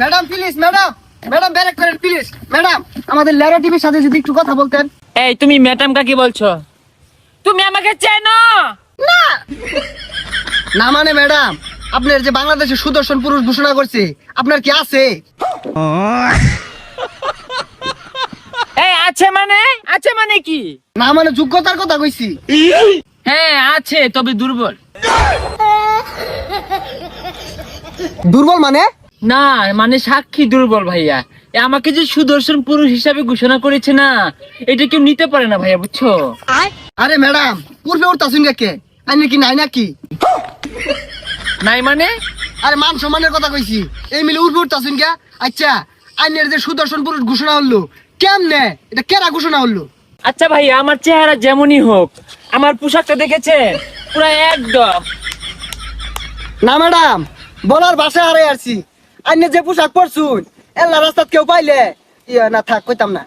Madam please madam madam ব্যারেক করেন please madam আমাদের টিভির সাথে যদি একটু কথা বলতেন। এই তুমি ম্যাডাম কাকে বলছো? তুমি আমাকে চেনো? না! না মানে ম্যাডাম আপনার যে বাংলাদেশের সুদর্শন পুরুষ ঘোষণা করছে আপনার কি আছে? এই আছে মানে? আছে মানে কি? না মানে যোগ্যতার কথা কইছি। হ্যাঁ আছে তবে দুর্বল। দুর্বল মানে? না মানে সাক্ষী দুর্বল ভাইয়া। আমাকে যে সুদর্শন পুরুষ হিসাবে ঘোষণা করেছে না এটা কেউ নিতে পারে না ভাইয়া বুঝছ? আরে ম্যাডাম পূর্বে উঠতাছুন কে? আইনে কি নাই নাকি? নাই মানে? আরে মান সম্মানের কথা কইছি। এই মিলে উঠবে উঠতাছুন কে আচ্ছা আইনের যে সুদর্শন পুরুষ ঘোষণা হলো কেমনে? এটা কেরা ঘোষণা হলো? আচ্ছা ভাইয়া আমার চেহারা যেমনই হোক আমার পোশাকটা দেখেছে পুরো একদম। না ম্যাডাম বলার ভাষা হারাই আসছি আইনে যে পোশাক পরছুন এল্লা রাস্তাত কেউ পাইলে ইয়া না থাক কইতাম না।